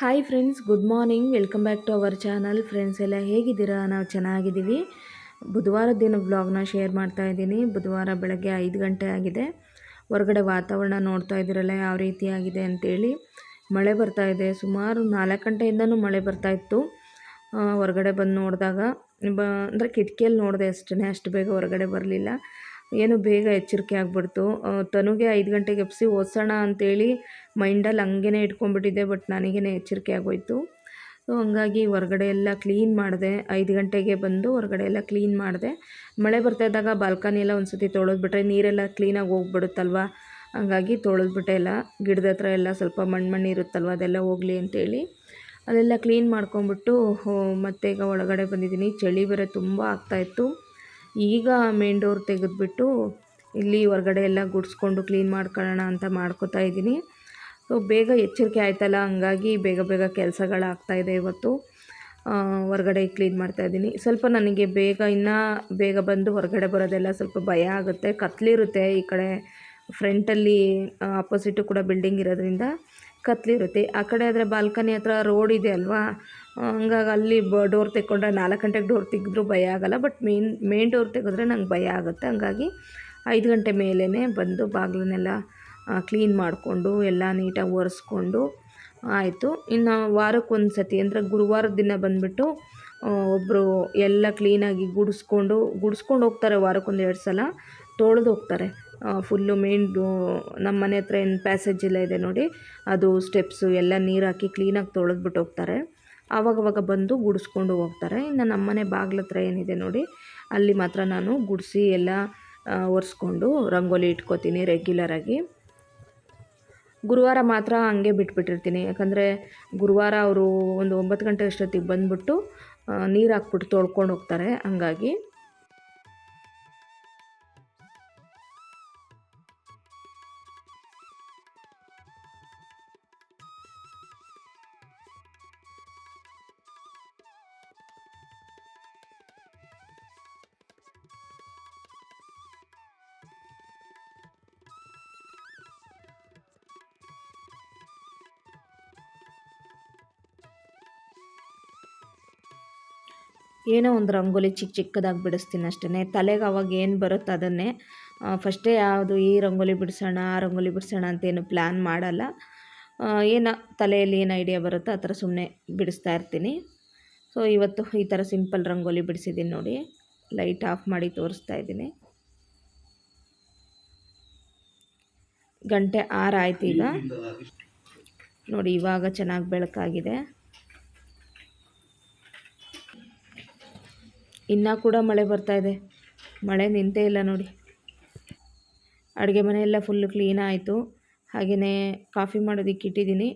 Hi friends good morning welcome back to our channel friends ಎಲ್ಲ ಹೇಗಿದ್ದೀರಾ? ನಾವು ಚೆನ್ನಾಗಿದ್ದೀವಿ. ಬುಧವಾರದ ದಿನ ಬ್ಲಾಗ್ನ ಶೇರ್ ಮಾಡ್ತಾ ಇದ್ದೀನಿ. ಬುಧವಾರ ಬೆಳಗ್ಗೆ ಐದು ಗಂಟೆ ಆಗಿದೆ. ಹೊರಗಡೆ ವಾತಾವರಣ ನೋಡ್ತಾ ಇದ್ದೀರಲ್ಲ, ಯಾವ ರೀತಿ ಆಗಿದೆ ಅಂತೇಳಿ. ಮಳೆ ಬರ್ತಾ ಇದೆ. ಸುಮಾರು ನಾಲ್ಕು ಗಂಟೆಯಿಂದನೂ ಮಳೆ ಬರ್ತಾ ಇತ್ತು. ಹೊರಗಡೆ ಬಂದು ನೋಡಿದಾಗ, ಬ, ಅಂದರೆ ಕಿಟಕಿಯಲ್ಲಿ ನೋಡಿದೆ ಅಷ್ಟೇ ಅಷ್ಟು ಬೇಗ ಹೊರಗಡೆ ಬರಲಿಲ್ಲ. ಏನು ಬೇಗ ಎಚ್ಚರಿಕೆ ಆಗಿಬಿಡ್ತು. ತನುಗೆ ಐದು ಗಂಟೆಗೆ ಎಪ್ಸಿ ಓದಿಸೋಣ ಅಂತೇಳಿ ಮೈಂಡಲ್ಲಿ ಹಂಗೇ ಇಟ್ಕೊಂಡ್ಬಿಟ್ಟಿದ್ದೆ, ಬಟ್ ನನಗೇ ಎಚ್ಚರಿಕೆ ಆಗೋಯ್ತು. ಸೊ ಹಂಗಾಗಿ ಹೊರಗಡೆ ಎಲ್ಲ ಕ್ಲೀನ್ ಮಾಡಿದೆ. ಐದು ಗಂಟೆಗೆ ಬಂದು ಹೊರಗಡೆ ಎಲ್ಲ ಕ್ಲೀನ್ ಮಾಡಿದೆ. ಮಳೆ ಬರ್ತಾ ಇದ್ದಾಗ ಬಾಲ್ಕನಿ ಎಲ್ಲ ಒಂದು ಸತಿ ತೊಳೆದ್ಬಿಟ್ರೆ ನೀರೆಲ್ಲ ಕ್ಲೀನಾಗಿ ಹೋಗ್ಬಿಡುತ್ತಲ್ವ? ಹಂಗಾಗಿ ತೊಳೆದ್ಬಿಟ್ಟೆ ಎಲ್ಲ. ಗಿಡದ ಹತ್ರ ಎಲ್ಲ ಸ್ವಲ್ಪ ಮಣ್ಣು ಮಣ್ಣು ಇರುತ್ತಲ್ವ, ಅದೆಲ್ಲ ಹೋಗಲಿ ಅಂತೇಳಿ ಅದೆಲ್ಲ ಕ್ಲೀನ್ ಮಾಡ್ಕೊಂಬಿಟ್ಟು ಮತ್ತೆ ಈಗ ಒಳಗಡೆ ಬಂದಿದ್ದೀನಿ. ಚಳಿ ಬೇರೆ ತುಂಬ ಆಗ್ತಾಯಿತ್ತು ಈಗ ಮೇನ್ ಡೋರ್ ತೆಗೆದುಬಿಟ್ಟು ಇಲ್ಲಿ ಹೊರಗಡೆ ಎಲ್ಲ ಗುಡಿಸ್ಕೊಂಡು ಕ್ಲೀನ್ ಮಾಡ್ಕೊಳ್ಳೋಣ ಅಂತ ಮಾಡ್ಕೊತಾ ಇದ್ದೀನಿ. ಸೊ ಬೇಗ ಎಚ್ಚರಿಕೆ ಆಯ್ತಲ್ಲ? ಹಂಗಾಗಿ ಬೇಗ ಬೇಗ ಕೆಲಸಗಳಾಗ್ತಾಯಿದೆ ಇವತ್ತು. ಹೊರಗಡೆ ಕ್ಲೀನ್ ಮಾಡ್ತಾ ಇದ್ದೀನಿ. ಸ್ವಲ್ಪ ನನಗೆ ಬೇಗ, ಇನ್ನೂ ಬೇಗ ಬಂದು ಹೊರಗಡೆ ಬರೋದೆಲ್ಲ ಸ್ವಲ್ಪ ಭಯ ಆಗುತ್ತೆ. ಕತ್ಲಿರುತ್ತೆ ಈ ಕಡೆ. ಫ್ರಂಟಲ್ಲಿ ಆಪೋಸಿಟು ಕೂಡ ಬಿಲ್ಡಿಂಗ್ ಇರೋದ್ರಿಂದ ಕತ್ಲಿರುತ್ತೆ. ಆ ಕಡೆ ಆದರೆ ಬಾಲ್ಕನಿ ಹತ್ರ ರೋಡ್ ಇದೆ ಅಲ್ವಾ? ಹಂಗಾಗಿ ಅಲ್ಲಿ ಬ ಡೋರ್ ತೆಕ್ಕೊಂಡ್ರೆ ನಾಲ್ಕು ಗಂಟೆಗೆ ಡೋರ್ ತೆಗೆದ್ರೂ ಭಯ ಆಗಲ್ಲ ಬಟ್ ಮೇನ್ ಮೇನ್ ಡೋರ್ ತೆಗೆದ್ರೆ ನಂಗೆ ಭಯ ಆಗುತ್ತೆ. ಹಂಗಾಗಿ ಐದು ಗಂಟೆ ಮೇಲೇ ಬಂದು ಬಾಗಿಲನ್ನೆಲ್ಲ ಕ್ಲೀನ್ ಮಾಡಿಕೊಂಡು ಎಲ್ಲ ನೀಟಾಗಿ ಒರೆಸ್ಕೊಂಡು ಆಯಿತು. ಇನ್ನು ವಾರಕ್ಕೊಂದು ಸತಿ ಅಂದರೆ ಗುರುವಾರದ ದಿನ ಬಂದುಬಿಟ್ಟು ಒಬ್ಬರು ಎಲ್ಲ ಕ್ಲೀನಾಗಿ ಗುಡಿಸ್ಕೊಂಡು ಗುಡಿಸ್ಕೊಂಡು ಹೋಗ್ತಾರೆ ವಾರಕ್ಕೊಂದು ಎರಡು ಸಲ. ತೊಳೆದು ಹೋಗ್ತಾರೆ. ಫುಲ್ಲು ಮೇನ್ ನಮ್ಮ ಮನೆ ಹತ್ರ ಏನು ಪ್ಯಾಸೇಜ್ ಎಲ್ಲ ಇದೆ ನೋಡಿ, ಅದು ಸ್ಟೆಪ್ಸು ಎಲ್ಲ ನೀರು ಹಾಕಿ ಕ್ಲೀನಾಗಿ ತೊಳೆದ್ಬಿಟ್ಟು ಹೋಗ್ತಾರೆ. ಆವಾಗವಾಗ ಬಂದು ಗುಡಿಸ್ಕೊಂಡು ಹೋಗ್ತಾರೆ. ಇನ್ನು ನಮ್ಮ ಮನೆ ಬಾಗಿಲ ಹತ್ರ ಏನಿದೆ ನೋಡಿ, ಅಲ್ಲಿ ಮಾತ್ರ ನಾನು ಗುಡಿಸಿ ಎಲ್ಲ ಒರೆಸ್ಕೊಂಡು ರಂಗೋಲಿ ಇಟ್ಕೋತೀನಿ ರೆಗ್ಯುಲರಾಗಿ ಗುರುವಾರ ಮಾತ್ರ ಹಂಗೆ ಬಿಟ್ಬಿಟ್ಟಿರ್ತೀನಿ. ಯಾಕಂದರೆ ಗುರುವಾರ ಅವರು ಒಂದು ಒಂಬತ್ತು ಗಂಟೆ ಅಷ್ಟೊತ್ತಿಗೆ ಬಂದುಬಿಟ್ಟು ನೀರು ಹಾಕ್ಬಿಟ್ಟು ತೊಳ್ಕೊಂಡು ಹೋಗ್ತಾರೆ ಹಂಗಾಗಿ. ಏನೋ ಒಂದು ರಂಗೋಲಿ ಚಿಕ್ಕ ಚಿಕ್ಕದಾಗಿ ಬಿಡಿಸ್ತೀನಿ ಅಷ್ಟೇ ತಲೆಗೆ ಅವಾಗ ಏನು ಬರುತ್ತೆ ಅದನ್ನೇ ಫಸ್ಟೇ ಯಾವುದು ಈ ರಂಗೋಲಿ ಬಿಡಿಸೋಣ ಆ ರಂಗೋಲಿ ಬಿಡಿಸೋಣ ಅಂತೇನು ಪ್ಲ್ಯಾನ್ ಮಾಡಲ್ಲ. ಏನು ತಲೆಯಲ್ಲಿ ಏನು ಐಡಿಯಾ ಬರುತ್ತೋ ಆ ಥರ ಸುಮ್ಮನೆ ಬಿಡಿಸ್ತಾ ಇರ್ತೀನಿ. ಸೊ ಇವತ್ತು ಈ ಥರ ಸಿಂಪಲ್ ರಂಗೋಲಿ ಬಿಡಿಸಿದ್ದೀನಿ ನೋಡಿ. ಲೈಟ್ ಆಫ್ ಮಾಡಿ ತೋರಿಸ್ತಾ ಇದ್ದೀನಿ. ಗಂಟೆ ಆರು ಆಯ್ತು ಈಗ. ನೋಡಿ ಇವಾಗ ಚೆನ್ನಾಗಿ ಬೆಳಕಾಗಿದೆ. ಇನ್ನೂ ಕೂಡ ಮಳೆ ಬರ್ತಾ ಇದೆ. ಮಳೆ ನಿಂತೇ ಇಲ್ಲ ನೋಡಿ. ಅಡುಗೆ ಮನೆ ಎಲ್ಲ ಫುಲ್ಲು ಕ್ಲೀನ್ ಆಯಿತು. ಹಾಗೆಯೇ ಕಾಫಿ ಮಾಡೋದಕ್ಕೆ ಇಟ್ಟಿದ್ದೀನಿ.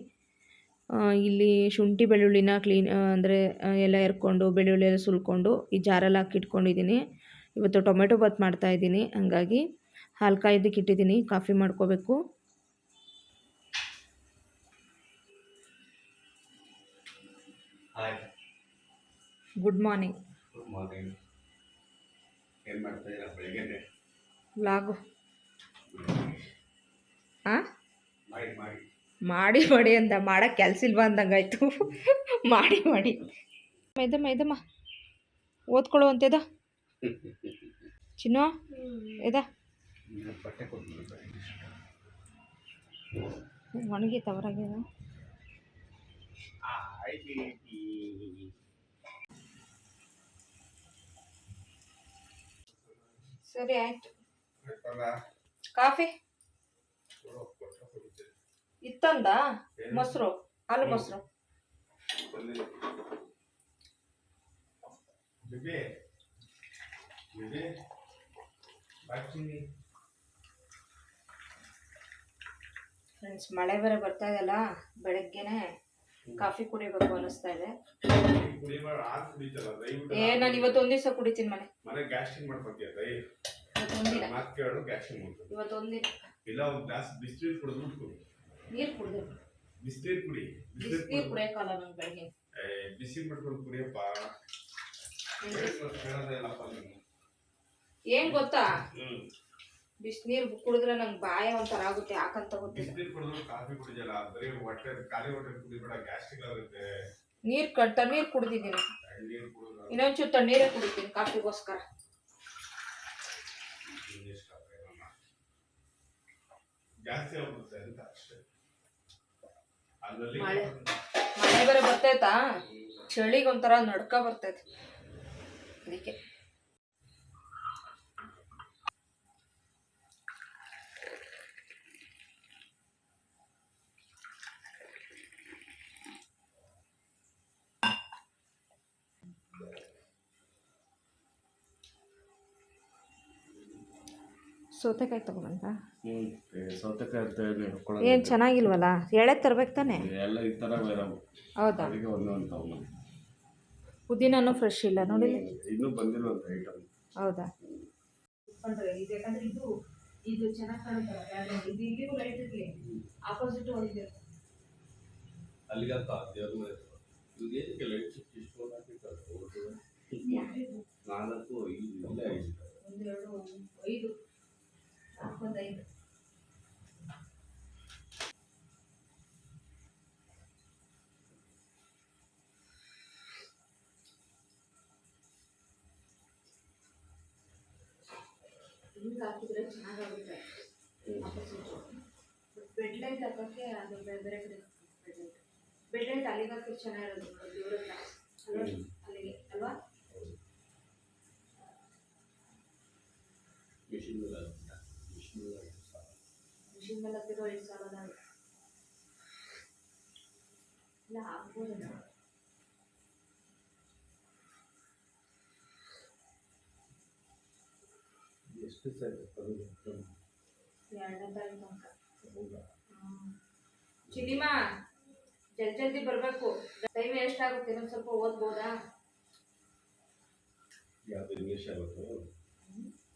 ಇಲ್ಲಿ ಶುಂಠಿ ಬೆಳ್ಳುಳ್ಳಿನ ಕ್ಲೀನ್ ಅಂದರೆ ಎಲ್ಲ ಎರ್ಕೊಂಡು ಬೆಳ್ಳುಳ್ಳಿ ಎಲ್ಲ ಸುಲ್ಕೊಂಡು ಈ ಜಾರಲ್ಲಿ ಹಾಕಿ ಇಟ್ಕೊಂಡಿದ್ದೀನಿ. ಇವತ್ತು ಟೊಮೆಟೊ ಬಾತ್ ಮಾಡ್ತಾ ಇದ್ದೀನಿ. ಹಾಗಾಗಿ ಹಾಲು ಕಾಯೋದಕ್ಕೆ ಇಟ್ಟಿದ್ದೀನಿ. ಕಾಫಿ ಮಾಡ್ಕೋಬೇಕು. ಗುಡ್ ಮಾರ್ನಿಂಗ್ ಗುಡ್ ಮಾರ್ನಿಂಗ್ ಏನು ಮಾಡ್ತಾ ಇದ್ದೀರಾ? ಬೆಳಗ್ಗೆನೆ? ವ್ಲಾಗು ಹಾಂ ಮಾಡಿ ಮಾಡಿ. ಮಾಡಿ ಮಾಡಿ ಅಂತ ಮಾಡೋಕ್ಕೆ ಕೆಲಸ ಇಲ್ವಾ ಅಂದಂಗಾಯ್ತು. ಮಾಡಿ ಮಾಡಿ. ಮೈದಮ್ಮ ಇದಮ್ಮ ಓದ್ಕೊಳ್ಳೋ ಅಂತೆದ ಚಿನ್ನು ಇದ ನೀನು ಬಟ್ಟೆ ಸರಿ ಆಯ್ತು. ಕಾಫಿ? ಇತ್ತಂದ? ಮೊಸರು ಹಾಲು ಮೊಸರು. ಫ್ರೆಂಡ್ಸ್ ಮಳೆ ಬೇರೆ ಬರ್ತಾ ಇದೆಯಲ್ಲ ಬೆಳಗ್ಗೆನೆ. ಕಾಫಿ ಕುಡಿಬೇಕು ಅನಿಸ್ತಾ ಇದೆ. ಏ ನಾನು ಇವತ್ತೊಂದು ದಿವಸ ಕುಡಿತೀನಿ ಮನೆ. ಮನೆ ಗ್ಯಾಸ್ಟಿಂಗ್ ಮಾಡ್ಕೊತೀಯ ದಯ ಇವತ್ತೊಂದಿನ ಮಾತು ಕೇಳು ಗ್ಯಾಸ್ಟಿಂಗ್ ಇವತ್ತು ಇವತ್ತೊಂದಿನ ಇಲ್ಲ ಒಂದು ಗ್ಲಾಸ್ ಬಿಸಿನೀರು ಕುಡಿದ್ಬಿಟ್ಟು ಕುಡಿ. ನೀರು ಕುಡಿದು. ಬಿಸ್ನೀರು ಕುಡಿ ಬಿಸಿನೀರು ಕುಡಿಯೋಕ್ಕಲ್ಲ ನಂಗೆ ಬೆಳಗ್ಗೆ. ಬಿಸಿ ಮಾಡ್ಕೊಂಡು ಕುಡಿಯಪ್ಪ. ಕೇಳೋದೇ ಇಲ್ಲಪ್ಪ ನೀನು. ಏನ್ ಗೊತ್ತಾ? ಬಿಸಿನೀರು ಕುಡಿದ್ರೆ ನಂಗೆ ಬಾಯ ಒಂಥರ ಆಗುತ್ತೆ ಯಾಕಂತ ಗೊತ್ತಿಲ್ಲ. ಬಿಸಿನೀರು ಕುಡಿದ್ರು ಕಾಫಿ ಕುಡಿಜಲ್ಲ ಬರೀ ಹೊಟ್ಟೆ ಖಾಲಿ ಹೊಟ್ಟೆ ಕುಡಿಬೇಡ ಗ್ಯಾಸ್ಟ್ರಿಕ್ ಆಗುತ್ತೆ. ನೀರು ಕ ತಣ್ಣೀರು ಕುಡ್ದಿದ್ದೀನಿ ನೀರು ಕುಡಿದ್ರೆ ಇನ್ನೊಂಚೂರು ತಣ್ಣೀರೇ ಕುಡಿತೀನಿ ಕಾಫಿಗೋಸ್ಕರ. ಇಷ್ಟ ಜಾಸ್ತಿ ಆಗುತ್ತೆ ಅಂತ ಅಷ್ಟೇ. ಅದ್ರಲ್ಲಿ ಮಳೆ. ಮಳೆ ಬೇರೆ ಬರ್ತೈತಾ? ಚಳಿಗೆ ಒಂಥರ ನಡ್ಕ ಬರ್ತೈತೆ. ಅದಕ್ಕೆ. ಸೌತೆಕಾಯಿ ಅಂತ ಹೇಳಿ ಏನು ಚೆನ್ನಾಗಿಲ್ವಲ್ಲ? ಎಳೆ ತರ್ಬೇಕು ತಾನೆ? ಎಲ್ಲ ಈ ಥರ ಬೇರೆ ಹೌದಾ? ಅದಕ್ಕೆ ಒಂದೊಂದು ಫ್ರೆಶ್ ಇಲ್ಲ ನೋಡಿ ಇನ್ನೂ ಬಂದಿಲ್ಲ ಒಂದು ಐಟಮ್ ಹೌದಾ ಇದು ದೇವ್ರ ಮನೆ ಇವ್ರಿಗೆ ಏನಕ್ಕೆ ಲೈಟ್ ಹಾಕಿರ್ತಾರೆ? ನಾಲ್ಕು ಐದು ಇಲ್ಲ ಐದು ಒಂದೆರಡು ಐದು ನಾಲ್ಕೊಂದು ಐದು ಹಿಂಗೆ ಹಾಕಿದ್ರೆ ಚೆನ್ನಾಗಾಗುತ್ತೆ ಬೆಡ್ ಲೈಟ್ ಹಾಕೋಕ್ಕೆ ಅದು ಬೇರೆ ಬೇರೆ ಕಡೆ ಬೆಡ್ ಲೈಟ್ ಬೆಡ್ ಲೈಟ್ ಅಲ್ಲಿಗೆ ಹಾಕಿದ್ರೆ ಚೆನ್ನಾಗಿರೋದು ನೋಡಿ ದೇವ್ರ ಹತ್ರ ಅಲ್ವಾ? ಅಲ್ಲಿಗೆ ಅಲ್ವಾ ಮಿಷಿನ್ ಮೇಲೆ ಮಿಷಿನ್ ಮೇಲೆ ಮಿಷಿನ್ ಮೇಲೆ ಹತ್ತಿರೋ ಐದು ಸಾವಿರದ ಇಲ್ಲ ಆಗ್ಬೋದು ಎಷ್ಟು ಸರಿ ಅದು ಎರಡನೇ ತಾರೀಕು ತನಕ ಹೌದಾ ಚಿಲಿಮಾ ಜಲ್ದಿ ಜಲ್ದಿ ಬರಬೇಕು ಟೈಮ್ ಎಷ್ಟಾಗುತ್ತೆ ಇನ್ನೊಂದು ಸ್ವಲ್ಪ ಓದ್ಬೋದಾ? ಯಾವುದು ಇಂಗ್ಲೀಷ್ ಆಗೋದು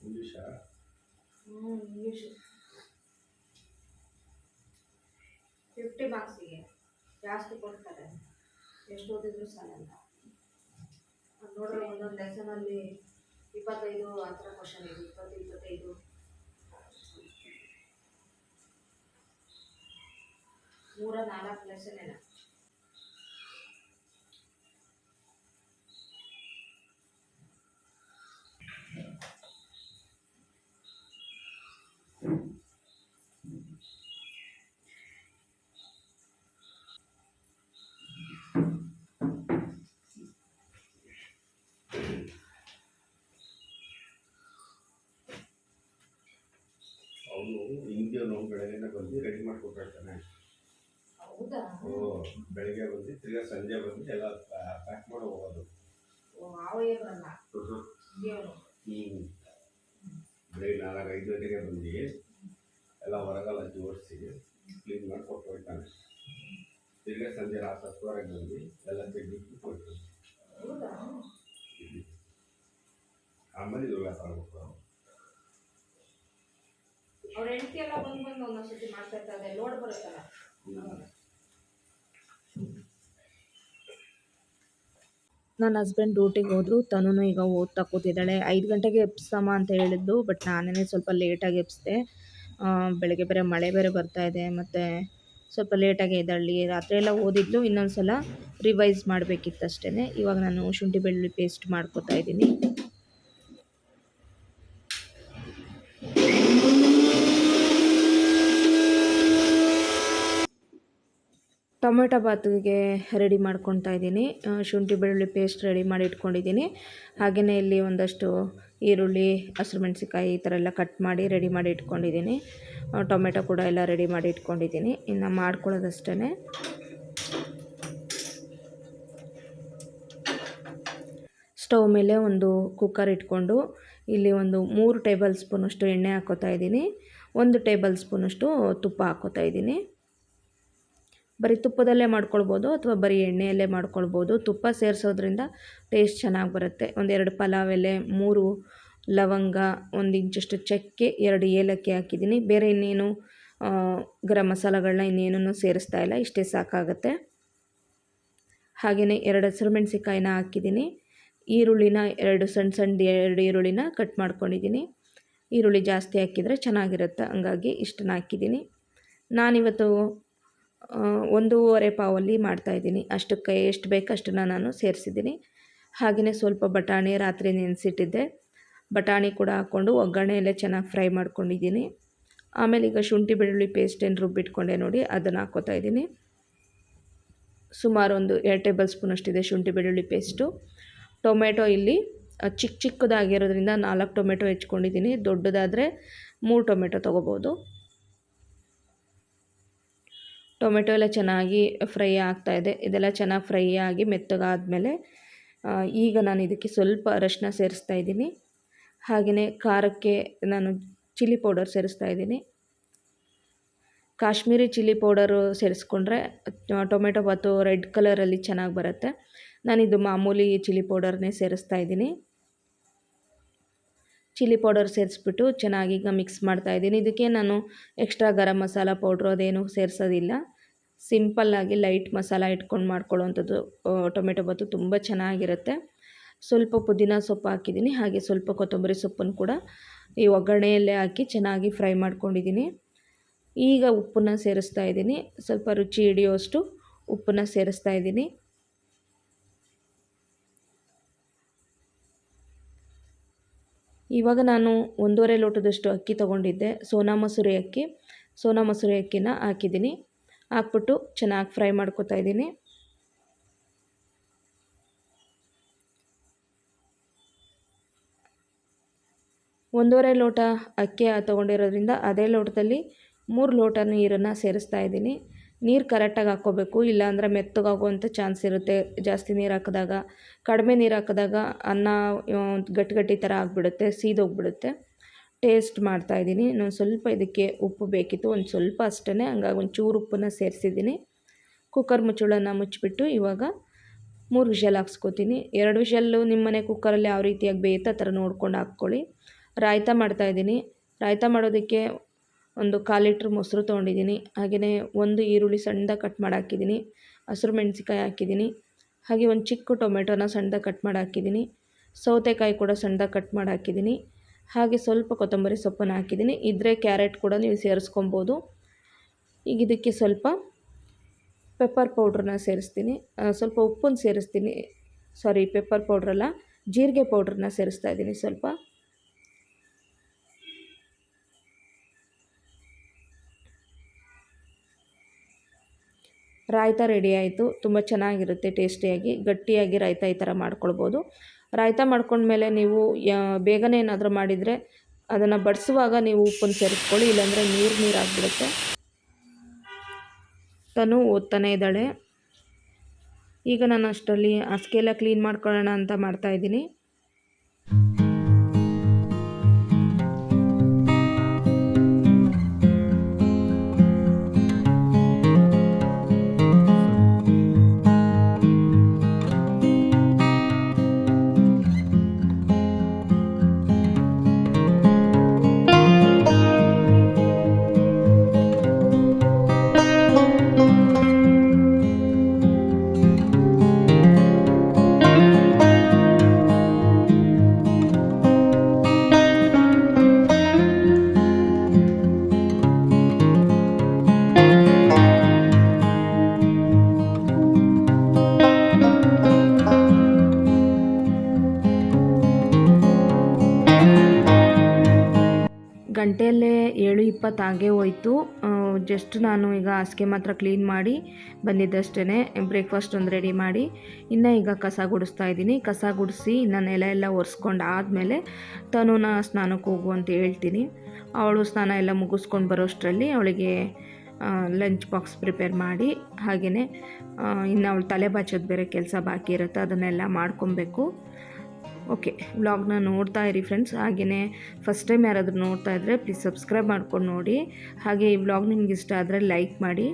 ಇಂಗ್ಲೀಷಾ ಹ್ಞೂ ಇಂಗ್ಲೀಷು ಫಿಫ್ಟಿ ಮಾರ್ಕ್ಸಿಗೆ ಜಾಸ್ತಿ ಕೊಡ್ತಾರೆ. ಎಷ್ಟು ಓದಿದ್ರು ಸಾಲಲ್ಲ. ನೋಡ್ರಿ ಒಂದೊಂದು ಲೆಸನಲ್ಲಿ ಇಪ್ಪತ್ತೈದು ಆ ಥರ ಕ್ವಶನ್ ಇದೆ, ಇಪ್ಪತ್ತು, ಇಪ್ಪತ್ತೈದು. ಮೂರ, ನಾಲ್ಕು ಲೆಸನ್ ಏನ ಬೆಳಗ್ಗೆ ಬಂದು ತಿರ್ಗಾ ಸಂಜೆ ಬಂದು ಎಲ್ಲ ಪ್ಯಾಕ್ ಮಾಡಿ ಹೋಗೋದು. ಹ್ಞೂ ಬೆಳಿಗ್ಗೆ ನಾಲ್ಕು ಐದು ಗಂಟೆಗೆ ಬಂದು ಎಲ್ಲ ಹೊರಗೆಲ್ಲ ಜೋಡಿಸಿ ಕ್ಲೀನ್ ಮಾಡಿ ಕೊಟ್ಟು ಹೋಗ್ತಾನೆ ತಿರ್ಗಾ ಸಂಜೆ ರಾತ್ರಿ ಹತ್ತುವರೆಗೆ ಬಂದು ಎಲ್ಲ ತೆಗ್ದು ಕೊಟ್ಟು ಹೌದಾ ಆಮೇಲೆ ಇವಾಗ ತಗೊಂಡು ಅವ್ರ ಹೆಂಡತಿ ಎಲ್ಲ ಬಂದು ಬಂದು ಒಂದೊಂದ್ಸತಿ ಮಾಡ್ತಾ ಇರ್ತಾರೆ ಲೋಡ್ ಬರುತ್ತಲ್ಲ ನನ್ನ ಹಸ್ಬೆಂಡ್ ಡ್ಯೂಟಿಗೆ ಹೋದ್ರು ತನು ಈಗ ಓದ್ತಾ ಕೂತಿದ್ದಾಳೆ. ಐದು ಗಂಟೆಗೆ ಎಬ್ಸಮ್ಮ ಅಂತ ಹೇಳಿದ್ದು ಬಟ್ ನಾನೇ ಸ್ವಲ್ಪ ಲೇಟಾಗಿ ಎಬ್ಸಿದೆ. ಬೆಳಗ್ಗೆ ಬೇರೆ ಮಳೆ ಬೇರೆ ಬರ್ತಾ ಇದೆ, ಮತ್ತು ಸ್ವಲ್ಪ ಲೇಟಾಗಿ ಇದ್ದಳ್ಳಿ ರಾತ್ರಿ ಎಲ್ಲ ಓದಿದ್ಲು ಇನ್ನೊಂದು ಸಲ ರಿವೈಸ್ ಮಾಡಬೇಕಿತ್ತು ಅಷ್ಟೇ ಇವಾಗ ನಾನು ಶುಂಠಿ ಬೆಳ್ಳುಳ್ಳಿ ಪೇಸ್ಟ್ ಮಾಡ್ಕೋತಾ ಇದ್ದೀನಿ. ಟೊಮೆಟೊ ಬಾತಿಗೆ ರೆಡಿ ಮಾಡ್ಕೊತಾ ಇದ್ದೀನಿ. ಶುಂಠಿ ಬೆಳ್ಳುಳ್ಳಿ ಪೇಸ್ಟ್ ರೆಡಿ ಮಾಡಿ ಇಟ್ಕೊಂಡಿದ್ದೀನಿ. ಹಾಗೆಯೇ ಇಲ್ಲಿ ಒಂದಷ್ಟು ಈರುಳ್ಳಿ, ಹಸಿರು ಮೆಣಸಿಕಾಯಿ ಈ ಥರ ಎಲ್ಲ ಕಟ್ ಮಾಡಿ ರೆಡಿ ಮಾಡಿ ಇಟ್ಕೊಂಡಿದ್ದೀನಿ. ಟೊಮೆಟೊ ಕೂಡ ಎಲ್ಲ ರೆಡಿ ಮಾಡಿ ಇಟ್ಕೊಂಡಿದ್ದೀನಿ. ಇನ್ನು ಮಾಡ್ಕೊಳ್ಳೋದಷ್ಟೇ ಸ್ಟವ್ ಮೇಲೆ ಒಂದು ಕುಕ್ಕರ್ ಇಟ್ಕೊಂಡು ಇಲ್ಲಿ ಒಂದು ಮೂರು ಟೇಬಲ್ ಸ್ಪೂನಷ್ಟು ಎಣ್ಣೆ ಹಾಕೋತಾ ಇದ್ದೀನಿ. ಒಂದು ಟೇಬಲ್ ಸ್ಪೂನಷ್ಟು ತುಪ್ಪ ಹಾಕೋತಾ ಇದ್ದೀನಿ. ಬರೀ ತುಪ್ಪದಲ್ಲೇ ಮಾಡ್ಕೊಳ್ಬೋದು ಅಥವಾ ಬರೀ ಎಣ್ಣೆಯಲ್ಲೇ ಮಾಡ್ಕೊಳ್ಬೋದು. ತುಪ್ಪ ಸೇರಿಸೋದ್ರಿಂದ ಟೇಸ್ಟ್ ಚೆನ್ನಾಗಿ ಬರುತ್ತೆ. ಒಂದೆರಡು ಪಲಾವ್ ಎಲೆ, ಮೂರು ಲವಂಗ, ಒಂದು ಇಂಚಷ್ಟು ಚಕ್ಕೆ, ಎರಡು ಏಲಕ್ಕಿ ಹಾಕಿದ್ದೀನಿ. ಬೇರೆ ಇನ್ನೇನು ಗರಂ ಮಸಾಲಗಳನ್ನ ಇನ್ನೇನೂ ಸೇರಿಸ್ತಾ ಇಲ್ಲ. ಇಷ್ಟೇ ಸಾಕಾಗುತ್ತೆ. ಹಾಗೆಯೇ ಎರಡು ಹಸಿರು ಮೆಣಸಿಕಾಯಿನ ಹಾಕಿದ್ದೀನಿ. ಈರುಳ್ಳಿನ ಎರಡು ಸಣ್ಣ ಸಣ್ಣ ಎರಡು ಈರುಳ್ಳಿನ ಕಟ್ ಮಾಡ್ಕೊಂಡಿದ್ದೀನಿ. ಈರುಳ್ಳಿ ಜಾಸ್ತಿ ಹಾಕಿದರೆ ಚೆನ್ನಾಗಿರುತ್ತೆ. ಹಂಗಾಗಿ ಇಷ್ಟನ್ನ ಹಾಕಿದ್ದೀನಿ. ನಾನಿವತ್ತು ಒಂದೂವರೆ ಪಾವಲ್ಲಿ ಮಾಡ್ತಾಯಿದ್ದೀನಿ ಅಷ್ಟಕ್ಕೆ ಎಷ್ಟು ಬೇಕು ಅಷ್ಟನ್ನು ನಾನು ಸೇರಿಸಿದ್ದೀನಿ. ಹಾಗೆಯೇ ಸ್ವಲ್ಪ ಬಟಾಣಿ ರಾತ್ರಿ ನೆನೆಸಿಟ್ಟಿದ್ದೆ. ಬಟಾಣಿ ಕೂಡ ಹಾಕ್ಕೊಂಡು ಒಗ್ಗರಣೆಯಲ್ಲೇ ಚೆನ್ನಾಗಿ ಫ್ರೈ ಮಾಡ್ಕೊಂಡಿದ್ದೀನಿ. ಆಮೇಲೆ ಈಗ ಶುಂಠಿ ಬೆಳ್ಳುಳ್ಳಿ ಪೇಸ್ಟ್ ಏನು ರುಬ್ಬಿಟ್ಕೊಂಡೆ ನೋಡಿ, ಅದನ್ನು ಹಾಕೋತಾ ಇದ್ದೀನಿ. ಸುಮಾರು ಒಂದು ಎರಡು ಟೇಬಲ್ ಸ್ಪೂನ್ ಅಷ್ಟಿದೆ ಶುಂಠಿ ಬೆಳ್ಳುಳ್ಳಿ ಪೇಸ್ಟು. ಟೊಮೆಟೊ ಇಲ್ಲಿ ಚಿಕ್ಕ ಚಿಕ್ಕದಾಗಿರೋದ್ರಿಂದ ನಾಲ್ಕು ಟೊಮೆಟೊ ಹೆಚ್ಕೊಂಡಿದ್ದೀನಿ. ದೊಡ್ಡದಾದರೆ ಮೂರು ಟೊಮೆಟೊ ತೊಗೋಬೋದು. ಟೊಮೆಟೊ ಎಲ್ಲ ಚೆನ್ನಾಗಿ ಫ್ರೈ ಆಗ್ತಾ ಇದೆ. ಇದೆಲ್ಲ ಚೆನ್ನಾಗಿ ಫ್ರೈ ಆಗಿ ಮೆತ್ತಗಾದಮೇಲೆ ಈಗ ನಾನು ಇದಕ್ಕೆ ಸ್ವಲ್ಪ ಅರಶಿನ ಸೇರಿಸ್ತಾ ಇದ್ದೀನಿ. ಹಾಗೆಯೇ ಖಾರಕ್ಕೆ ನಾನು ಚಿಲ್ಲಿ ಪೌಡರ್ ಸೇರಿಸ್ತಾ ಇದ್ದೀನಿ. ಕಾಶ್ಮೀರಿ ಚಿಲ್ಲಿ ಪೌಡರು ಸೇರಿಸ್ಕೊಂಡ್ರೆ ಟೊಮೆಟೊ ಬಾತು ರೆಡ್ ಕಲರಲ್ಲಿ ಚೆನ್ನಾಗಿ ಬರುತ್ತೆ. ನಾನಿದು ಮಾಮೂಲಿ ಚಿಲ್ಲಿ ಪೌಡರ್ನೇ ಸೇರಿಸ್ತಾ ಇದ್ದೀನಿ. ಚಿಲ್ಲಿ ಪೌಡರ್ ಸೇರಿಸ್ಬಿಟ್ಟು ಚೆನ್ನಾಗಿ ಈಗ ಮಿಕ್ಸ್ ಮಾಡ್ತಾ ಇದ್ದೀನಿ. ಇದಕ್ಕೆ ನಾನು ಎಕ್ಸ್ಟ್ರಾ ಗರಂ ಮಸಾಲ ಪೌಡ್ರು ಅದೇನು ಸೇರಿಸೋದಿಲ್ಲ. ಸಿಂಪಲ್ಲಾಗಿ ಲೈಟ್ ಮಸಾಲ ಇಟ್ಕೊಂಡು ಮಾಡ್ಕೊಳ್ಳೋವಂಥದ್ದು ಟೊಮೆಟೊ ಬತ್ತು ತುಂಬ ಚೆನ್ನಾಗಿರುತ್ತೆ. ಸ್ವಲ್ಪ ಪುದೀನ ಸೊಪ್ಪು ಹಾಕಿದ್ದೀನಿ, ಹಾಗೆ ಸ್ವಲ್ಪ ಕೊತ್ತಂಬರಿ ಸೊಪ್ಪನ್ನು ಕೂಡ ಈ ಒಗ್ಗರಣೆಯಲ್ಲೇ ಹಾಕಿ ಚೆನ್ನಾಗಿ ಫ್ರೈ ಮಾಡ್ಕೊಂಡಿದ್ದೀನಿ. ಈಗ ಉಪ್ಪನ್ನು ಸೇರಿಸ್ತಾ ಇದ್ದೀನಿ. ಸ್ವಲ್ಪ ರುಚಿ ಹಿಡಿಯೋಷ್ಟು ಉಪ್ಪನ್ನು ಸೇರಿಸ್ತಾ ಇದ್ದೀನಿ. ಇವಾಗ ನಾನು ಒಂದೂವರೆ ಲೋಟದಷ್ಟು ಅಕ್ಕಿ ತೊಗೊಂಡಿದ್ದೆ, ಸೋನಾ ಮಸೂರಿ ಅಕ್ಕಿ. ಸೋನಾ ಮಸೂರಿ ಅಕ್ಕಿನ ಹಾಕಿದ್ದೀನಿ. ಹಾಕ್ಬಿಟ್ಟು ಚೆನ್ನಾಗಿ ಫ್ರೈ ಮಾಡ್ಕೊತಾ ಇದ್ದೀನಿ. ಒಂದೂವರೆ ಲೋಟ ಅಕ್ಕಿ ತೊಗೊಂಡಿರೋದ್ರಿಂದ ಅದೇ ಲೋಟದಲ್ಲಿ ಮೂರು ಲೋಟ ನೀರನ್ನು ಸೇರಿಸ್ತಾ ಇದ್ದೀನಿ. ನೀರು ಕರೆಕ್ಟಾಗಿ ಹಾಕ್ಕೋಬೇಕು, ಇಲ್ಲಾಂದರೆ ಮೆತ್ತಗಾಗುವಂಥ ಚಾನ್ಸ್ ಇರುತ್ತೆ. ಜಾಸ್ತಿ ನೀರು ಹಾಕಿದಾಗ, ಕಡಿಮೆ ನೀರು ಹಾಕಿದಾಗ ಅನ್ನ ಗಟ್ಟಿ ಗಟ್ಟಿ ಥರ ಆಗಿಬಿಡುತ್ತೆ ಸೀದೋಗ್ಬಿಡುತ್ತೆ ಟೇಸ್ಟ್ ಮಾಡ್ತಾಯಿದ್ದೀನಿ ನಾನು ಸ್ವಲ್ಪ ಇದಕ್ಕೆ ಉಪ್ಪು ಬೇಕಿತ್ತು, ಒಂದು ಸ್ವಲ್ಪ ಅಷ್ಟೇ ಹಂಗಾಗಿ ಒಂದು ಚೂರು ಉಪ್ಪನ್ನು ಸೇರಿಸಿದ್ದೀನಿ. ಕುಕ್ಕರ್ ಮುಚ್ಚಳನ ಮುಚ್ಚಿಬಿಟ್ಟು ಇವಾಗ ಮೂರು ವಿಷಲ್ ಹಾಕ್ಸ್ಕೊತೀನಿ. ಎರಡು ವಿಷಲ್ಲು ನಿಮ್ಮ ಮನೆ ಕುಕ್ಕರಲ್ಲಿ ಯಾವ ರೀತಿಯಾಗಿ ಬೇಯುತ್ತೆ ಆ ಥರ ನೋಡ್ಕೊಂಡು ಹಾಕ್ಕೊಳ್ಳಿ. ರಾಯ್ತ ಮಾಡ್ತಾಯಿದ್ದೀನಿ ರಾಯ್ತ ಮಾಡೋದಕ್ಕೆ ಒಂದು ಕಾಲು ಲೀಟ್ರ್ ಮೊಸರು ತೊಗೊಂಡಿದ್ದೀನಿ. ಹಾಗೆಯೇ ಒಂದು ಈರುಳ್ಳಿ ಸಣ್ಣದಾಗಿ ಕಟ್ ಮಾಡಿ ಹಾಕಿದ್ದೀನಿ. ಹಸಿರು ಮೆಣಸಿಕಾಯಿ ಹಾಕಿದ್ದೀನಿ. ಹಾಗೆ ಒಂದು ಚಿಕ್ಕ ಟೊಮೆಟೊನ ಸಣ್ಣದಾಗಿ ಕಟ್ ಮಾಡಿ ಹಾಕಿದ್ದೀನಿ. ಸೌತೆಕಾಯಿ ಕೂಡ ಸಣ್ಣದಾಗಿ ಕಟ್ ಮಾಡಿ ಹಾಕಿದ್ದೀನಿ. ಹಾಗೆ ಸ್ವಲ್ಪ ಕೊತ್ತಂಬರಿ ಸೊಪ್ಪನ್ನು ಹಾಕಿದ್ದೀನಿ. ಇದ್ದರೆ ಕ್ಯಾರೆಟ್ ಕೂಡ ನೀವು ಸೇರಿಸ್ಕೊಬೋದು. ಈಗ ಇದಕ್ಕೆ ಸ್ವಲ್ಪ ಪೆಪ್ಪರ್ ಪೌಡ್ರನ್ನ ಸೇರಿಸ್ತೀನಿ. ಸ್ವಲ್ಪ ಉಪ್ಪನ್ನು ಸೇರಿಸ್ತೀನಿ. ಸಾರಿ, ಪೆಪ್ಪರ್ ಪೌಡ್ರಲ್ಲ, ಜೀರಿಗೆ ಪೌಡ್ರನ್ನ ಸೇರಿಸ್ತಾ ಇದ್ದೀನಿ ಸ್ವಲ್ಪ. ರಾಯ್ತ ರೆಡಿ ಆಯಿತು. ತುಂಬ ಚೆನ್ನಾಗಿರುತ್ತೆ, ಟೇಸ್ಟಿಯಾಗಿ. ಗಟ್ಟಿಯಾಗಿ ರಾಯ್ತ ಈ ಥರ ಮಾಡ್ಕೊಳ್ಬೋದು. ರಾಯ್ತ ಮಾಡ್ಕೊಂಡ್ಮೇಲೆ ನೀವು ಬೇಗನೆ ಏನಾದರೂ ಮಾಡಿದರೆ ಅದನ್ನು ಬಡಿಸುವಾಗ ನೀವು ಉಪ್ಪನ್ನು ಸೇರಿಸ್ಕೊಳ್ಳಿ, ಇಲ್ಲಾಂದರೆ ನೀರು ನೀರು ಆಗಿಬಿಡುತ್ತೆ. ತನು ಓದ್ತಾನೆ ಇದ್ದಾಳೆ. ಈಗ ನಾನು ಅಷ್ಟರಲ್ಲಿ ಹಾಸಿಗೆಲ್ಲ ಕ್ಲೀನ್ ಮಾಡ್ಕೊಳ್ಳೋಣ ಅಂತ ಮಾಡ್ತಾಯಿದ್ದೀನಿ ಗಂಟೆಯಲ್ಲೇ ಏಳು ಇಪ್ಪತ್ತು ಆಗೇ ಹೋಯ್ತು. ಜಸ್ಟ್ ನಾನು ಈಗ ಹಾಸಿಗೆ ಮಾತ್ರ ಕ್ಲೀನ್ ಮಾಡಿ ಬಂದಿದ್ದಷ್ಟೇ ಬ್ರೇಕ್ಫಾಸ್ಟ್ ಒಂದು ರೆಡಿ ಮಾಡಿ. ಇನ್ನು ಈಗ ಕಸ ಗುಡಿಸ್ತಾ ಇದ್ದೀನಿ. ಕಸ ಗುಡಿಸಿ ಇನ್ನು ನೆಲ ಎಲ್ಲ ಒರೆಸ್ಕೊಂಡು ಆದಮೇಲೆ ತನುನ ಸ್ನಾನಕ್ಕೆ ಹೋಗು ಅಂತ ಹೇಳ್ತೀನಿ. ಅವಳು ಸ್ನಾನ ಎಲ್ಲ ಮುಗಿಸ್ಕೊಂಡು ಬರೋಷ್ಟರಲ್ಲಿ ಅವಳಿಗೆ ಲಂಚ್ ಬಾಕ್ಸ್ ಪ್ರಿಪೇರ್ ಮಾಡಿ. ಹಾಗೆಯೇ ಇನ್ನು ಅವಳು ತಲೆ ಬಾಚೋದು ಬೇರೆ ಕೆಲಸ ಬಾಕಿ ಇರುತ್ತೆ, ಅದನ್ನೆಲ್ಲ ಮಾಡ್ಕೊಬೇಕು. ಓಕೆ, ವ್ಲಾಗ್ನ ನೋಡ್ತಾ ಇರಿ ಫ್ರೆಂಡ್ಸ್. ಹಾಗೆಯೇ ಫಸ್ಟ್ ಟೈಮ್ ಯಾರಾದರೂ ನೋಡ್ತಾ ಇದ್ದರೆ ಪ್ಲೀಸ್ ಸಬ್ಸ್ಕ್ರೈಬ್ ಮಾಡ್ಕೊಂಡು ನೋಡಿ. ಹಾಗೆ ಈ ವ್ಲಾಗ್ ನಿಮ್ಗೆ ಇಷ್ಟ ಆದರೆ ಲೈಕ್ ಮಾಡಿ.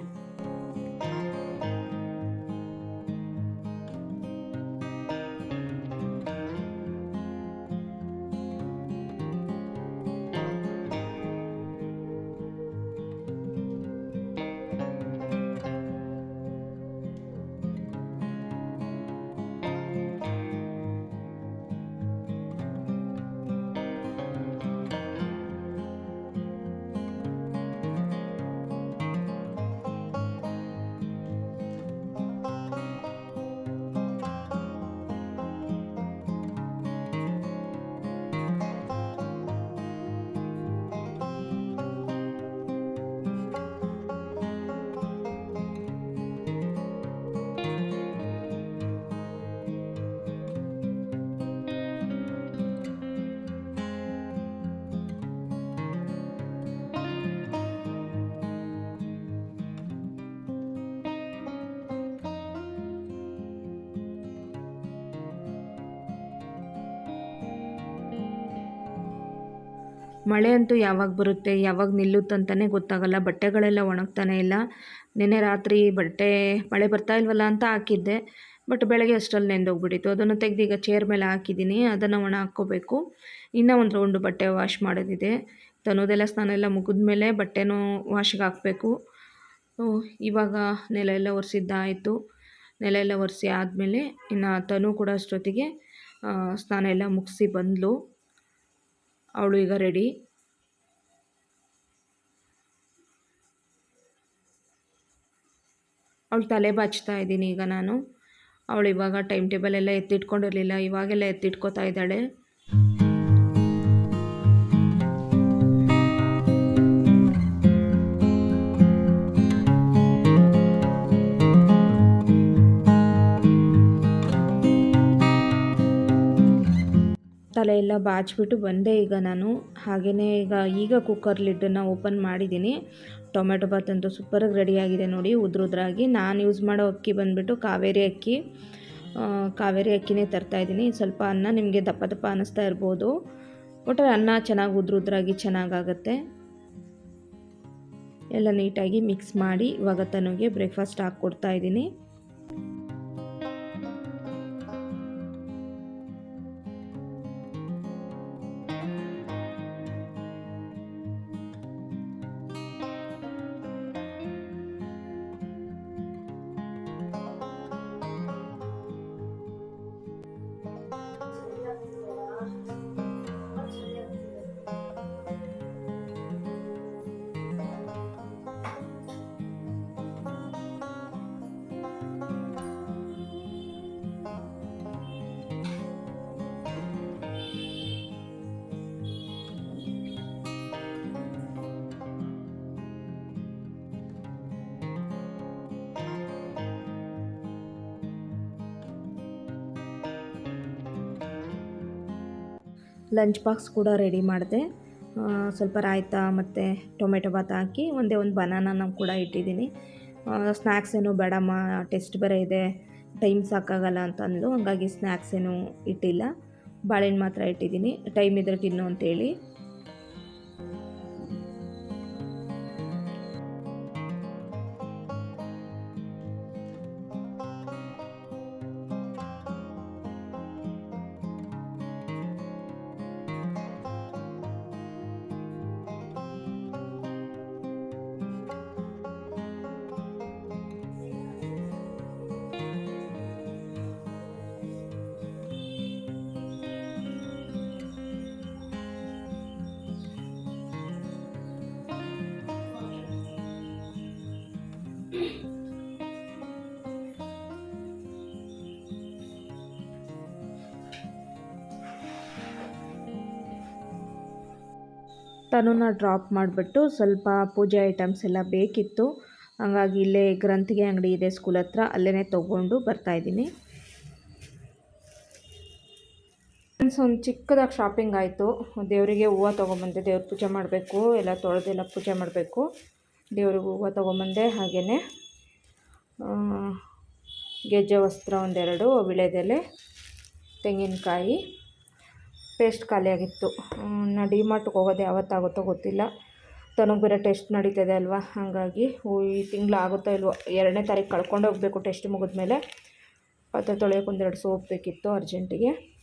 ಮಳೆ ಅಂತೂ ಯಾವಾಗ ಬರುತ್ತೆ, ಯಾವಾಗ ನಿಲ್ಲುತ್ತಂತಲೇ ಗೊತ್ತಾಗಲ್ಲ. ಬಟ್ಟೆಗಳೆಲ್ಲ ಒಣಗ್ತಾನೆ ಇಲ್ಲ. ನಿನ್ನೆ ರಾತ್ರಿ ಬಟ್ಟೆ ಮಳೆ ಬರ್ತಾ ಇಲ್ವಲ್ಲ ಅಂತ ಹಾಕಿದ್ದೆ. ಬಟ್ ಬೆಳಗ್ಗೆ ಅಷ್ಟರಲ್ಲಿ ನೆಂದೋಗ್ಬಿಟ್ಟಿತ್ತು. ಅದನ್ನು ತೆಗೆದು ಈಗ ಚೇರ್ ಮೇಲೆ ಹಾಕಿದ್ದೀನಿ. ಅದನ್ನು ಒಣ ಹಾಕ್ಕೋಬೇಕು. ಇನ್ನೂ ಒಂದು ರೌಂಡು ಬಟ್ಟೆ ವಾಶ್ ಮಾಡೋದಿದೆ. ತನ್ನೋದೆಲ್ಲ ಸ್ನಾನ ಎಲ್ಲ ಮುಗಿದ್ಮೇಲೆ ಬಟ್ಟೆನೂ ವಾಶ್ಗೆ ಹಾಕಬೇಕು. ಇವಾಗ ನೆಲ ಎಲ್ಲ ಒರೆಸಿದ್ದಾಯಿತು. ನೆಲ ಎಲ್ಲ ಒರೆಸಿ ಆದಮೇಲೆ ಇನ್ನು ತನು ಕೂಡ ಅಷ್ಟೊತ್ತಿಗೆ ಸ್ನಾನ ಎಲ್ಲ ಮುಗಿಸಿ ಬಂದಳು ಅವಳು ಈಗ ರೆಡಿ ಅವಳು ತಲೆ ಬಾಚ್ತಾ ಇದ್ದೀನಿ ಈಗ ನಾನು. ಅವಳು ಇವಾಗ ಟೈಮ್ ಟೇಬಲ್ ಎಲ್ಲ ಎತ್ತಿಟ್ಕೊಂಡಿರಲಿಲ್ಲ, ಇವಾಗೆಲ್ಲ ಎತ್ತಿಟ್ಕೋತಾ ಇದ್ದಾಳೆ. ತಲೆ ಎಲ್ಲ ಬಾಚಿಬಿಟ್ಟು ಬಂದೆ ಈಗ ನಾನು. ಹಾಗೆಯೇ ಈಗ ಈಗ ಕುಕ್ಕರ್ ಲಿಡ್ಡನ್ನು ಓಪನ್ ಮಾಡಿದ್ದೀನಿ. ಟೊಮೆಟೊ ಬಾತ್ ಅಂತೂ ಸೂಪರಾಗಿ ರೆಡಿಯಾಗಿದೆ ನೋಡಿ, ಉದ್ರುದ್ರಾಗಿ. ನಾನು ಯೂಸ್ ಮಾಡೋ ಅಕ್ಕಿ ಬಂದುಬಿಟ್ಟು ಕಾವೇರಿ ಅಕ್ಕಿ. ಕಾವೇರಿ ಅಕ್ಕಿನೇ ತರ್ತಾಯಿದ್ದೀನಿ ಸ್ವಲ್ಪ ಅನ್ನ ನಿಮಗೆ ದಪ್ಪ ದಪ್ಪ ಅನ್ನಿಸ್ತಾ ಇರ್ಬೋದು. ಒಟ್ಟಾರೆ ಅನ್ನ ಚೆನ್ನಾಗಿ ಉದ್ರುದ್ರಾಗಿ ಚೆನ್ನಾಗಾಗತ್ತೆ. ಎಲ್ಲ ನೀಟಾಗಿ ಮಿಕ್ಸ್ ಮಾಡಿ, ಇವಾಗ ತನಗೆ ಬ್ರೇಕ್ಫಾಸ್ಟ್ ಹಾಕ್ಕೊಡ್ತಾ ಇದ್ದೀನಿ. ಲಂಚ್ ಬಾಕ್ಸ್ ಕೂಡ ರೆಡಿ ಮಾಡಿದೆ. ಸ್ವಲ್ಪ ರಾಯ್ತ ಮತ್ತು ಟೊಮೆಟೊ ಭಾತ್ ಹಾಕಿ ಒಂದೇ ಒಂದು ಬನಾನನ ಕೂಡ ಇಟ್ಟಿದ್ದೀನಿ. ಸ್ನ್ಯಾಕ್ಸ್ ಏನು ಬೇಡಮ್ಮ ಟೆಸ್ಟ್ ಬೇರೆ ಇದೆ, ಟೈಮ್ ಸಾಕಾಗಲ್ಲ ಅಂತ ಅಂದ್ಲು. ಹಂಗಾಗಿ ಸ್ನ್ಯಾಕ್ಸ್ ಏನು ಇಟ್ಟಿಲ್ಲ. ಬಾಳೆಹಣ್ಣು ಮಾತ್ರ ಇಟ್ಟಿದ್ದೀನಿ. ಟೈಮ್ ಇದ್ರೆ ತಿನ್ನು ಅಂತೇಳಿ. ತನುನ ಡ್ರಾಪ್ ಮಾಡಿಬಿಟ್ಟು ಸ್ವಲ್ಪ ಪೂಜೆ ಐಟಮ್ಸ್ ಎಲ್ಲ ಬೇಕಿತ್ತು. ಹಾಗಾಗಿ ಇಲ್ಲೇ ಗ್ರಂಥಿಗೆ ಅಂಗಡಿ ಇದೆ ಸ್ಕೂಲ್ ಹತ್ರ. ಅಲ್ಲೇ ತೊಗೊಂಡು ಬರ್ತಾಯಿದ್ದೀನಿ ಫ್ರೆಂಡ್ಸ್ ಒಂದು ಚಿಕ್ಕದಾಗಿ ಶಾಪಿಂಗ್ ಆಯಿತು. ದೇವರಿಗೆ ಹೂವು ತೊಗೊಂಬಂದೆ. ದೇವ್ರ ಪೂಜೆ ಮಾಡಬೇಕು. ಎಲ್ಲ ತೊಳೆದೆಲ್ಲ ಪೂಜೆ ಮಾಡಬೇಕು. ದೇವ್ರಿಗೆ ಹೂವು ತೊಗೊಂಬಂದೆ. ಹಾಗೆಯೇ ಗೆಜ್ಜೆ ವಸ್ತ್ರ ಒಂದೆರಡು ವಿಳೆದೆಲೆ ತೆಂಗಿನಕಾಯಿ. ಪೇಸ್ಟ್ ಖಾಲಿಯಾಗಿತ್ತು. ನಾ ಡಿ ಮಾರ್ಟ್ಗೆ ಹೋಗೋದು ಯಾವತ್ತಾಗುತ್ತೋ ಗೊತ್ತಿಲ್ಲ. ತನಗೆ ಬೇರೆ ಟೆಸ್ಟ್ ನಡೀತದೆ ಅಲ್ವಾ? ಹಾಗಾಗಿ ಈ ತಿಂಗಳು ಆಗುತ್ತೋ ಇಲ್ವೋ? ಎರಡನೇ ತಾರೀಕು ಕಳ್ಕೊಂಡು ಹೋಗಬೇಕು ಟೆಸ್ಟ್ ಮುಗಿದ್ಮೇಲೆ. ಪಾತ್ರೆ ತೊಳೆಯೋಕೆ ಒಂದೆರಡು ಸೋಪ್ ಬೇಕಿತ್ತು ಅರ್ಜೆಂಟಿಗೆ.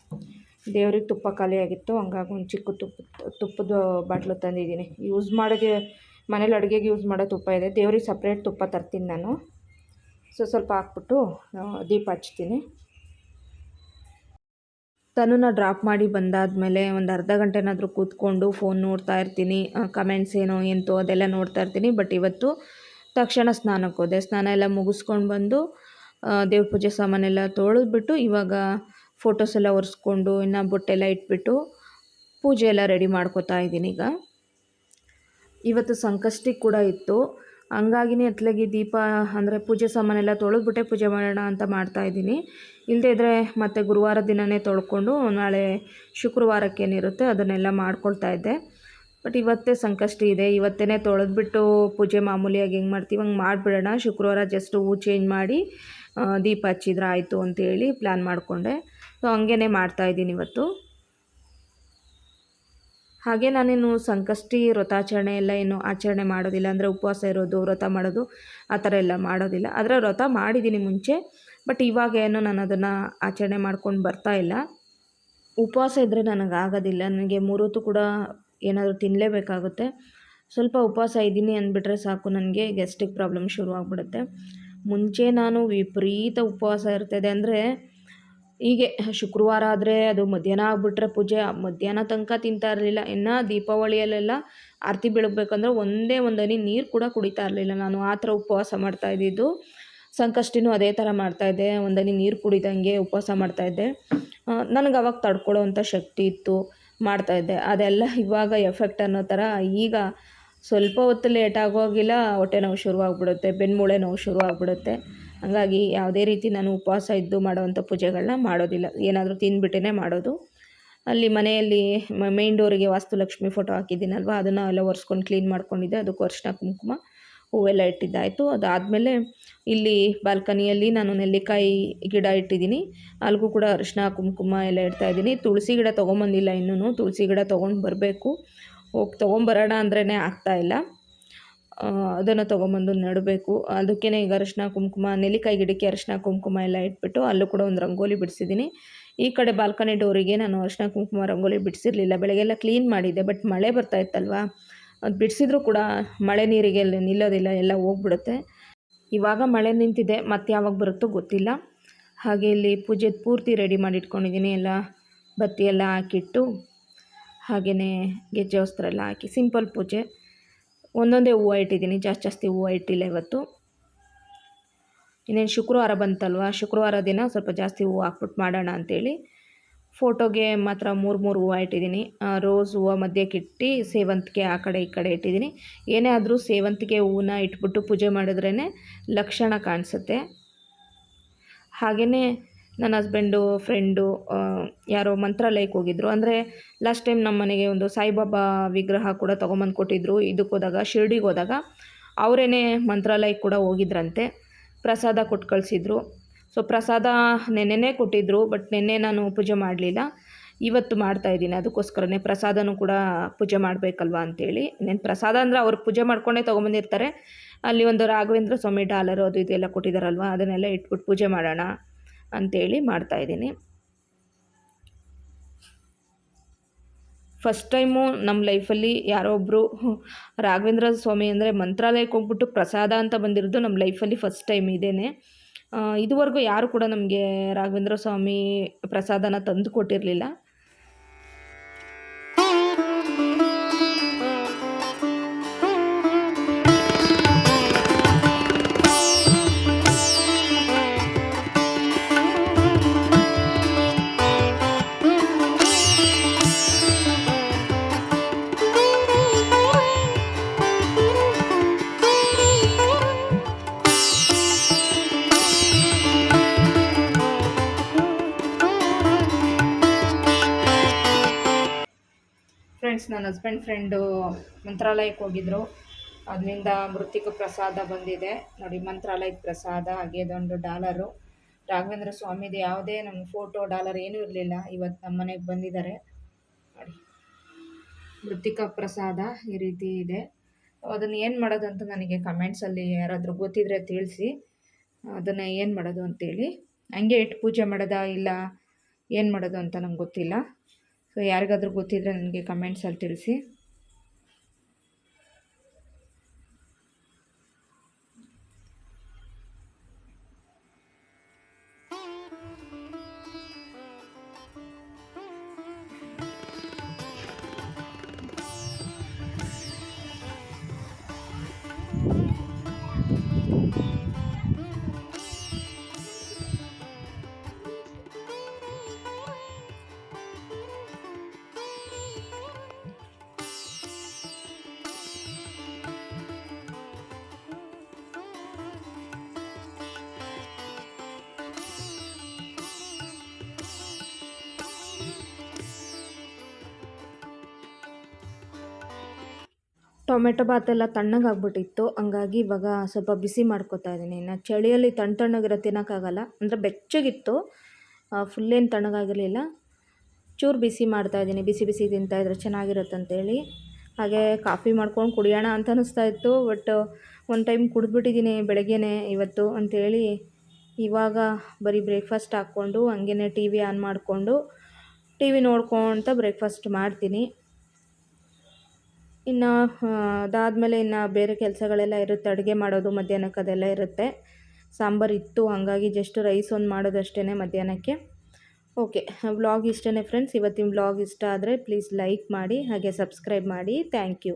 ದೇವ್ರಿಗೆ ತುಪ್ಪ ಖಾಲಿಯಾಗಿತ್ತು. ಹಂಗಾಗಿ ಒಂದು ಚಿಕ್ಕ ತುಪ್ಪ, ತುಪ್ಪದ ಬಾಟ್ಲು ತಂದಿದ್ದೀನಿ. ಯೂಸ್ ಮಾಡೋಕ್ಕೆ, ಮನೇಲಿ ಅಡುಗೆಗೆ ಯೂಸ್ ಮಾಡೋ ತುಪ್ಪ ಇದೆ. ದೇವ್ರಿಗೆ ಸಪ್ರೇಟ್ ತುಪ್ಪ ತರ್ತೀನಿ ನಾನು. ಸೊ, ಸ್ವಲ್ಪ ಹಾಕ್ಬಿಟ್ಟು ದೀಪ ಹಚ್ತೀನಿ. ತನುನ ಡ್ರಾಪ್ ಮಾಡಿ ಬಂದಾದಮೇಲೆ ಒಂದು ಅರ್ಧ ಗಂಟೆನಾದರೂ ಕೂತ್ಕೊಂಡು ಫೋನ್ ನೋಡ್ತಾ ಇರ್ತೀನಿ. ಕಮೆಂಟ್ಸ್ ಏನೋ ಎಂತೋ ಅದೆಲ್ಲ ನೋಡ್ತಾ ಇರ್ತೀನಿ. ಬಟ್ ಇವತ್ತು ತಕ್ಷಣ ಸ್ನಾನಕ್ಕೆ ಹೋದೆ. ಸ್ನಾನ ಎಲ್ಲ ಮುಗಿಸ್ಕೊಂಡು ಬಂದು ದೇವ್ರ ಪೂಜೆ ಸಾಮಾನೆಲ್ಲ ತೊಳೆದ್ಬಿಟ್ಟು ಇವಾಗ ಫೋಟೋಸ್ ಎಲ್ಲ ಒರೆಸ್ಕೊಂಡು ಇನ್ನು ಬೊಟ್ಟೆಲ್ಲ ಇಟ್ಬಿಟ್ಟು ಪೂಜೆ ಎಲ್ಲ ರೆಡಿ ಮಾಡ್ಕೋತಾ ಇದ್ದೀನಿ ಈಗ. ಇವತ್ತು ಸಂಕಷ್ಟಿ ಕೂಡ ಇತ್ತು. ಹಂಗಾಗಿನೇ ಅತ್ಲಾಗಿ ದೀಪ ಅಂದರೆ ಪೂಜೆ ಸಾಮಾನೆಲ್ಲ ತೊಳೆದ್ಬಿಟ್ಟೆ ಪೂಜೆ ಮಾಡೋಣ ಅಂತ ಮಾಡ್ತಾ ಇದ್ದೀನಿ. ಇಲ್ಲದೇ ಇದ್ದರೆ ಮತ್ತೆ ಗುರುವಾರ ದಿನವೇ ತೊಳ್ಕೊಂಡು ನಾಳೆ ಶುಕ್ರವಾರಕ್ಕೇನಿರುತ್ತೆ ಅದನ್ನೆಲ್ಲ ಮಾಡ್ಕೊಳ್ತಾ ಇದ್ದೆ. ಬಟ್ ಇವತ್ತೇ ಸಂಕಷ್ಟಿ ಇದೆ. ಇವತ್ತೇ ತೊಳೆದ್ಬಿಟ್ಟು ಪೂಜೆ ಮಾಮೂಲಿಯಾಗಿ ಹೆಂಗೆ ಮಾಡ್ತೀವಿ ಹಂಗೆ ಮಾಡಿಬಿಡೋಣ. ಶುಕ್ರವಾರ ಜಸ್ಟ್ ಹೂ ಚೇಂಜ್ ಮಾಡಿ ದೀಪ ಹಚ್ಚಿದ್ರೆ ಆಯಿತು ಅಂತೇಳಿ ಪ್ಲ್ಯಾನ್ ಮಾಡಿಕೊಂಡೆ. ಸೊ ಹಂಗೇ ಮಾಡ್ತಾಯಿದ್ದೀನಿ ಇವತ್ತು. ಹಾಗೆ ನಾನೇನು ಸಂಕಷ್ಟಿ ವ್ರತಾಚರಣೆ ಎಲ್ಲ ಏನು ಆಚರಣೆ ಮಾಡೋದಿಲ್ಲ. ಅಂದರೆ ಉಪವಾಸ ಇರೋದು, ವ್ರತ ಮಾಡೋದು, ಆ ಥರ ಎಲ್ಲ ಮಾಡೋದಿಲ್ಲ. ಆದರೆ ವ್ರತ ಮಾಡಿದ್ದೀನಿ ಮುಂಚೆ, ಬಟ್ ಇವಾಗ ಏನು ನಾನು ಅದನ್ನು ಆಚರಣೆ ಮಾಡ್ಕೊಂಡು ಬರ್ತಾ ಇಲ್ಲ. ಉಪವಾಸ ಇದ್ದರೆ ನನಗೆ ಆಗೋದಿಲ್ಲ. ನನಗೆ ಮೂರೊತ್ತು ಕೂಡ ಏನಾದರೂ ತಿನ್ನಲೇಬೇಕಾಗುತ್ತೆ ಸ್ವಲ್ಪ ಉಪವಾಸ ಇದ್ದೀನಿ ಅಂದ್ಬಿಟ್ರೆ ಸಾಕು, ನನಗೆ ಗ್ಯಾಸ್ಟ್ರಿಕ್ ಪ್ರಾಬ್ಲಮ್ ಶುರು ಆಗಿಬಿಡುತ್ತೆ ಮುಂಚೆ ನಾನು ವಿಪರೀತ ಉಪವಾಸ ಇರ್ತದೆ. ಅಂದರೆ ಹೀಗೆ ಶುಕ್ರವಾರ ಆದರೆ ಅದು ಮಧ್ಯಾಹ್ನ ಆಗಿಬಿಟ್ರೆ ಪೂಜೆ, ಮಧ್ಯಾಹ್ನ ತನಕ ತಿಂತಾ ಇರಲಿಲ್ಲ. ಇನ್ನು ದೀಪಾವಳಿಯಲ್ಲೆಲ್ಲ ಆರತಿ ಬೆಳಗ್ಬೇಕಂದ್ರೆ ಒಂದೇ ಒಂದು ಹನಿ ನೀರು ಕೂಡ ಕುಡಿತಾ ಇರಲಿಲ್ಲ. ನಾನು ಆ ಥರ ಉಪವಾಸ ಮಾಡ್ತಾ ಇದ್ದಿದ್ದು. ಸಂಕಷ್ಟಿನೂ ಅದೇ ಥರ ಮಾಡ್ತಾಯಿದ್ದೆ ಒಂದು ಹನಿ ನೀರು ಕುಡಿದಂಗೆ ಉಪವಾಸ ಮಾಡ್ತಾಯಿದ್ದೆ ನನಗೆ ಅವಾಗ ತಡ್ಕೊಳ್ಳೋವಂಥ ಶಕ್ತಿ ಇತ್ತು ಮಾಡ್ತಾಯಿದ್ದೆ ಅದೆಲ್ಲ ಇವಾಗ ಎಫೆಕ್ಟ್ ಅನ್ನೋ ಥರ ಈಗ ಸ್ವಲ್ಪ ಹೊತ್ತು ಲೇಟ್ ಆಗೋಗಿಲ್ಲ, ಹೊಟ್ಟೆ ನೋವು ಶುರುವಾಗ್ಬಿಡುತ್ತೆ, ಬೆನ್ಮೂಳೆ ನೋವು ಶುರು ಆಗ್ಬಿಡುತ್ತೆ ಹಾಗಾಗಿ ಯಾವುದೇ ರೀತಿ ನಾನು ಉಪವಾಸ ಇದ್ದು ಮಾಡುವಂಥ ಪೂಜೆಗಳನ್ನ ಮಾಡೋದಿಲ್ಲ. ಏನಾದರೂ ತಿಂದುಬಿಟ್ಟೇ ಮಾಡೋದು. ಅಲ್ಲಿ ಮನೆಯಲ್ಲಿ ಮೈನ್ ಡೋರಿಗೆ ವಾಸ್ತುಲಕ್ಷ್ಮಿ ಫೋಟೋ ಹಾಕಿದ್ದೀನಲ್ವ? ಅದನ್ನು ಎಲ್ಲ ಒರೆಸ್ಕೊಂಡು ಕ್ಲೀನ್ ಮಾಡ್ಕೊಂಡಿದ್ದೆ. ಅದಕ್ಕೆ ಅರಿಶಿನ ಕುಂಕುಮ ಹೂವೆಲ್ಲ ಇಟ್ಟಿದ್ದಾಯಿತು. ಅದಾದಮೇಲೆ ಇಲ್ಲಿ ಬಾಲ್ಕನಿಯಲ್ಲಿ ನಾನು ನೆಲ್ಲಿಕಾಯಿ ಗಿಡ ಇಟ್ಟಿದ್ದೀನಿ. ಅಲ್ಲಿಗೂ ಕೂಡ ಅರಿಶಿನ ಕುಂಕುಮ ಎಲ್ಲ ಇಡ್ತಾಯಿದ್ದೀನಿ ತುಳಸಿ ಗಿಡ ತೊಗೊಂಬಂದಿಲ್ಲ ಇನ್ನೂ ತುಳಸಿ ಗಿಡ ತೊಗೊಂಡು ಬರಬೇಕು. ಹೋಗಿ ತೊಗೊಂಬರೋಣ ಅಂದ್ರೇ ಆಗ್ತಾಯಿಲ್ಲ ಅದನ್ನು ತೊಗೊಂಬಂದು ನೆಡಬೇಕು. ಅದಕ್ಕೇ ಈಗ ಅರಿಶಿನ, ಕುಂಕುಮ, ನೆಲ್ಲಿಕಾಯಿ ಗಿಡಕ್ಕೆ ಅರಿಶಿನ, ಕುಂಕುಮ ಎಲ್ಲ ಇಟ್ಬಿಟ್ಟು ಅಲ್ಲೂ ಕೂಡ ಒಂದು ರಂಗೋಲಿ ಬಿಡಿಸಿದ್ದೀನಿ ಈ ಕಡೆ ಬಾಲ್ಕನಿ ಡೋರಿಗೆ ನಾನು ಅರಿಶಿನ, ಕುಂಕುಮ ರಂಗೋಲಿ ಬಿಡಿಸಿರಲಿಲ್ಲ. ಬೆಳಗ್ಗೆಲ್ಲ ಕ್ಲೀನ್ ಮಾಡಿದ್ದೆ, ಬಟ್ ಮಳೆ ಬರ್ತಾ ಇತ್ತಲ್ವ? ಅದು ಬಿಡಿಸಿದ್ರು ಕೂಡ ಮಳೆ ನೀರಿಗೆ ನಿಲ್ಲೋದಿಲ್ಲ, ಎಲ್ಲ ಹೋಗ್ಬಿಡುತ್ತೆ. ಇವಾಗ ಮಳೆ ನಿಂತಿದೆ ಮತ್ತೆ ಯಾವಾಗ ಬರುತ್ತೋ ಗೊತ್ತಿಲ್ಲ. ಹಾಗೆ ಇಲ್ಲಿ ಪೂಜೆ ಪೂರ್ತಿ ರೆಡಿ ಮಾಡಿ ಇಟ್ಕೊಂಡಿದ್ದೀನಿ ಎಲ್ಲ ಬತ್ತಿ ಎಲ್ಲ ಹಾಕಿಟ್ಟು ಹಾಗೆಯೇ ಗೆಜ್ಜೆ ವಸ್ತ್ರ ಎಲ್ಲ ಹಾಕಿ, ಸಿಂಪಲ್ ಪೂಜೆ. ಒಂದೊಂದೇ ಹೂವು ಇಟ್ಟಿದ್ದೀನಿ. ಜಾಸ್ತಿ ಜಾಸ್ತಿ ಹೂವು ಇಟ್ಟಿಲ್ಲ ಇವತ್ತು. ಇನ್ನೇನು ಶುಕ್ರವಾರ ಬಂತಲ್ವ? ಶುಕ್ರವಾರ ದಿನ ಸ್ವಲ್ಪ ಜಾಸ್ತಿ ಹೂವು ಹಾಕ್ಬಿಟ್ಟು ಮಾಡೋಣ ಅಂಥೇಳಿ ಫೋಟೋಗೆ ಮಾತ್ರ ಮೂರು ಮೂರು ಹೂವು ಇಟ್ಟಿದ್ದೀನಿ. ರೋಸ್ ಹೂವು ಮಧ್ಯಕ್ಕೆ ಇಟ್ಟು ಸೇವಂತಿಗೆ ಆ ಕಡೆ ಈ ಕಡೆ ಇಟ್ಟಿದ್ದೀನಿ. ಏನೇ ಆದರೂ ಸೇವಂತಿಗೆ ಹೂವನ್ನ ಇಟ್ಬಿಟ್ಟು ಪೂಜೆ ಮಾಡಿದ್ರೇ ಲಕ್ಷಣ ಕಾಣಿಸುತ್ತೆ. ಹಾಗೆಯೇ ನನ್ನ ಹಸ್ಬೆಂಡು ಫ್ರೆಂಡು ಯಾರೋ ಮಂತ್ರಾಲಯಕ್ಕೆ ಹೋಗಿದ್ರು. ಅಂದರೆ ಲಾಸ್ಟ್ ಟೈಮ್ ನಮ್ಮ ಮನೆಗೆ ಒಂದು ಸಾಯಿಬಾಬಾ ವಿಗ್ರಹ ಕೂಡ ತೊಗೊಂಬಂದು ಕೊಟ್ಟಿದ್ದರು ಇದಕ್ಕೆ ಹೋದಾಗ, ಶಿರ್ಡಿಗೆ ಹೋದಾಗ ಅವರೇನೆ ಮಂತ್ರಾಲಯಕ್ಕೆ ಕೂಡ ಹೋಗಿದ್ರಂತೆ. ಪ್ರಸಾದ ಕೊಟ್ಟು ಕಳಿಸಿದ್ರು. ಸೊ ಪ್ರಸಾದ ನೆನ್ನೆನೇ ಕೊಟ್ಟಿದ್ದರು ಬಟ್ ನೆನ್ನೆ ನಾನು ಪೂಜೆ ಮಾಡಲಿಲ್ಲ. ಇವತ್ತು ಮಾಡ್ತಾ ಇದ್ದೀನಿ. ಅದಕ್ಕೋಸ್ಕರನೇ ಪ್ರಸಾದನೂ ಕೂಡ ಪೂಜೆ ಮಾಡಬೇಕಲ್ವ ಅಂತೇಳಿ. ನೆನ್ ಪ್ರಸಾದ ಅಂದರೆ ಅವ್ರು ಪೂಜೆ ಮಾಡ್ಕೊಂಡೇ ತೊಗೊಂಬಂದಿರ್ತಾರೆ. ಅಲ್ಲಿ ಒಂದು ರಾಘವೇಂದ್ರ ಸ್ವಾಮಿ ಡಾಲರು ಅದು ಇದೆಲ್ಲ ಕೊಟ್ಟಿದ್ದಾರಲ್ವ ಅದನ್ನೆಲ್ಲ ಇಟ್ಬಿಟ್ಟು ಪೂಜೆ ಮಾಡೋಣ. ಅಂಥೇಳಿ ಮಾಡ್ತಾಯಿದ್ದೀನಿ ಫಸ್ಟ್ ಟೈಮು ನಮ್ಮ ಲೈಫಲ್ಲಿ ಯಾರೋ ಒಬ್ಬರು ರಾಘವೇಂದ್ರ ಸ್ವಾಮಿ ಅಂದರೆ ಮಂತ್ರಾಲಯಕ್ಕೆ ಹೋಗ್ಬಿಟ್ಟು ಪ್ರಸಾದ ಅಂತ ಬಂದಿರೋದು ನಮ್ಮ ಲೈಫಲ್ಲಿ ಫಸ್ಟ್ ಟೈಮ್ ಇದೇನೆ. ಇದುವರೆಗೂ ಯಾರು ಕೂಡ ನಮಗೆ ರಾಘವೇಂದ್ರ ಸ್ವಾಮಿ ಪ್ರಸಾದನ ತಂದು ಕೊಟ್ಟಿರಲಿಲ್ಲ. ನನ್ನ ಹಸ್ಬೆಂಡ್ ಫ್ರೆಂಡು ಮಂತ್ರಾಲಯಕ್ಕೆ ಹೋಗಿದ್ರು. ಅದರಿಂದ ಮೃತಿಕ ಪ್ರಸಾದ ಬಂದಿದೆ. ನೋಡಿ, ಮಂತ್ರಾಲಯದ ಪ್ರಸಾದ, ಹಾಗೆ ಅದೊಂದು ಡಾಲರು ರಾಘವೇಂದ್ರ ಸ್ವಾಮಿದು ಯಾವುದೇ ನಮ್ಮ ಫೋಟೋ ಡಾಲರ್ ಏನೂ ಇರಲಿಲ್ಲ. ಇವತ್ತು ನಮ್ಮ ಮನೆಗೆ ಬಂದಿದ್ದಾರೆ. ನೋಡಿ, ಮೃತಿಕ ಪ್ರಸಾದ ಈ ರೀತಿ ಇದೆ. ಅದನ್ನು ಏನು ಮಾಡೋದು ಅಂತ ನನಗೆ ಕಮೆಂಟ್ಸಲ್ಲಿ ಯಾರಾದರೂ ಗೊತ್ತಿದ್ರೆ ತಿಳಿಸಿ. ಅದನ್ನು ಏನು ಮಾಡೋದು ಅಂತೇಳಿ. ಹಂಗೆ ಇಟ್ಟು ಪೂಜೆ ಮಾಡೋದಾ ಇಲ್ಲ ಏನು ಮಾಡೋದು ಅಂತ ನಂಗೆ ಗೊತ್ತಿಲ್ಲ. ಸೊ ಯಾರಿಗಾದರೂ ಗೊತ್ತಿದ್ದರೆ ನನಗೆ ಕಮೆಂಟ್ಸಲ್ಲಿ ತಿಳಿಸಿ. ಟೊಮೆಟೊ ಬಾತೆಲ್ಲ ತಣ್ಣಗಾಗ್ಬಿಟ್ಟಿತ್ತು ಹಂಗಾಗಿ ಇವಾಗ ಸ್ವಲ್ಪ ಬಿಸಿ ಮಾಡ್ಕೊತಾ ಇದ್ದೀನಿ. ಇನ್ನು ಚಳಿಯಲ್ಲಿ ತಣ್ಣ ತಣ್ಣಗಿರೋ ತಿನ್ನೋಕ್ಕಾಗಲ್ಲ. ಅಂದರೆ ಬೆಚ್ಚಗಿತ್ತು. ಫುಲ್ಲೇನು ತಣ್ಣಗಾಗಿರಲಿಲ್ಲ ಚೂರು ಬಿಸಿ ಮಾಡ್ತಾ ಇದ್ದೀನಿ. ಬಿಸಿ ಬಿಸಿ ತಿಂತಾಯಿದ್ರೆ ಚೆನ್ನಾಗಿರುತ್ತೆ ಅಂತೇಳಿ. ಹಾಗೆ ಕಾಫಿ ಮಾಡ್ಕೊಂಡು ಕುಡಿಯೋಣ ಅಂತ ಅನ್ನಿಸ್ತಾ ಇತ್ತು. ಬಟ್ ಒಂದು ಟೈಮ್ ಕುಡಿದ್ಬಿಟ್ಟಿದ್ದೀನಿ ಬೆಳಗ್ಗೆನೇ ಇವತ್ತು ಅಂಥೇಳಿ ಇವಾಗ ಬರೀ ಬ್ರೇಕ್ಫಾಸ್ಟ್ ಹಾಕ್ಕೊಂಡು ಹಂಗೇ ಟಿ ವಿ ಆನ್ ಮಾಡಿಕೊಂಡು ಟಿ ವಿ ನೋಡ್ಕೊತ ಬ್ರೇಕ್ಫಾಸ್ಟ್ ಮಾಡ್ತೀನಿ. ಇನ್ನು ಅದಾದಮೇಲೆ ಇನ್ನು ಬೇರೆ ಕೆಲಸಗಳೆಲ್ಲ ಇರುತ್ತೆ. ಅಡುಗೆ ಮಾಡೋದು ಮಧ್ಯಾಹ್ನಕ್ಕೆ ಅದೆಲ್ಲ ಇರುತ್ತೆ. ಸಾಂಬಾರು ಇತ್ತು, ಹಾಗಾಗಿ ಜಸ್ಟ್ ರೈಸ್ ಒಂದು ಮಾಡೋದಷ್ಟೇ ಮಧ್ಯಾಹ್ನಕ್ಕೆ. ಓಕೆ ವ್ಲಾಗ್ ಇಷ್ಟೇ ಫ್ರೆಂಡ್ಸ್ ಇವತ್ತಿನ ವ್ಲಾಗ್ ಇಷ್ಟ ಆದರೆ ಪ್ಲೀಸ್ ಲೈಕ್ ಮಾಡಿ, ಹಾಗೆ ಸಬ್ಸ್ಕ್ರೈಬ್ ಮಾಡಿ. Thank you